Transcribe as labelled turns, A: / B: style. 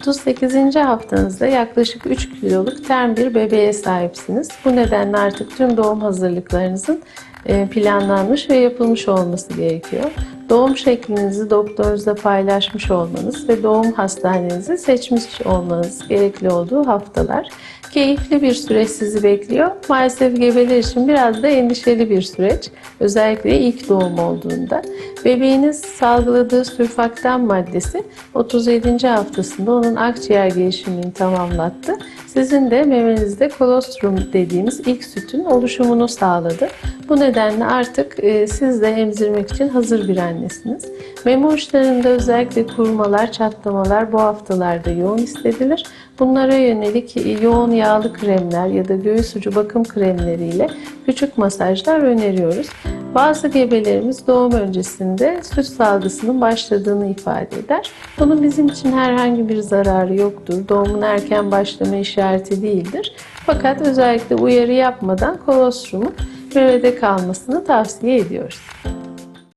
A: 38. haftanızda yaklaşık 3 kiloluk term bir bebeğe sahipsiniz. Bu nedenle artık tüm doğum hazırlıklarınızın e, planlanmış ve yapılmış olması gerekiyor. Doğum şeklinizi doktorunuzla paylaşmış olmanız ve doğum hastanenizi seçmiş olmanız gerekli olduğu haftalar. Keyifli bir süreç sizi bekliyor. Maalesef gebeler için biraz da endişeli bir süreç. Özellikle ilk doğum olduğunda. Bebeğiniz salgıladığı sürfaktan maddesi 37. haftasında onun akciğer gelişimini tamamlattı. Sizin de memenizde kolostrum dediğimiz ilk sütün oluşumunu sağladı. Bu nedenle artık e, siz de emzirmek için hazır bir annesiniz. Meme uçlarında özellikle kurmalar, çatlamalar bu haftalarda yoğun hissedilir. Bunlara yönelik e, yoğun yağlı kremler ya da göğüs ucu bakım kremleriyle küçük masajlar öneriyoruz. Bazı gebelerimiz doğum öncesinde süt salgısının başladığını ifade eder. Bunun bizim için herhangi bir zararı yoktur. Doğumun erken başlama işareti değildir. Fakat özellikle uyarı yapmadan kolostrumun bebede kalmasını tavsiye ediyoruz.